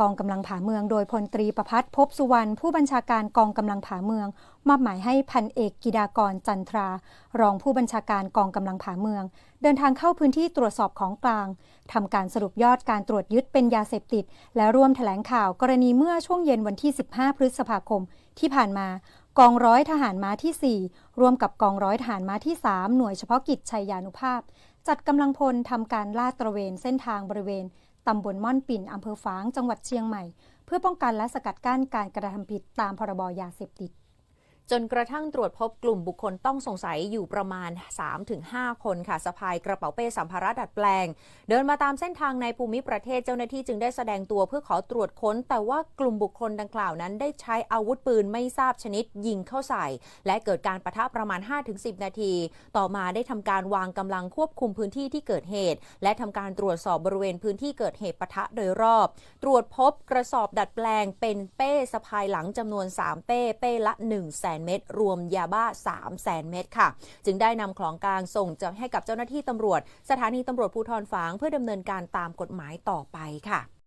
กองกำลังผาเมืองโดยพลตรีประพัฒน์ภพสุวรรณผู้บัญชาการกองกำลังผาเมือง มอบหมายให้พันเอกกิดากรจันทรา รองผู้บัญชาการกองกำลังผาเมือง เดินทางเข้าพื้นที่ตรวจสอบของกลางทำการสรุปยอดการตรวจยึดเป็นยาเสพติด และร่วมแถลงข่าวกรณีเมื่อช่วงเย็นวันที่ 15 พฤษภาคม ที่ผ่านมากองร้อยทหารม้าที่ 4 ร่วมกับกองร้อยทหารม้าที่ 3 หน่วยเฉพาะกิจชัยยานุภาพ จัดกำลังพลทำการลาดตระเวนเส้นทางบริเวณ ตำบลม่อนปิ่นอำเภอฝาง จังหวัดเชียงใหม่ เพื่อป้องกันและสกัดกั้นการกระทำผิดตามพรบยาเสพติด จนกระทั่งตรวจพบกลุ่มบุคคลต้องสงสัยอยู่ประมาณ 3-5 คนค่ะสะพายกระเป๋าเป้สัมภาระดัดแปลง เดินมาตามเส้นทางในภูมิประเทศเจ้าหน้าที่จึงได้แสดงตัวเพื่อขอตรวจค้น แต่ว่ากลุ่มบุคคลดังกล่าวนั้นได้ใช้อาวุธปืนไม่ทราบชนิดยิงเข้าใส่ และเกิดการประทะประมาณ 5-10 นาที ต่อมาได้ทำการวางกำลังควบคุมพื้นที่ที่เกิดเหตุ และทำการตรวจสอบบริเวณพื้นที่เกิดเหตุปะทะโดยรอบ ตรวจพบกระสอบดัดแปลงเป็นเป้สะพายหลังจำนวน 3 เป้เป้ละ1 0 0 0 0แเม็ดรวมยาบ้า 3 0 0แสนเม็ดค่ะ จึงได้นำของกลางส่งจะให้กับเจ้าหน้าที่ตำรวจ สถานีตำรวจภูธรฝางเพื่อดำเนินการตามกฎหมายต่อไปค่ะ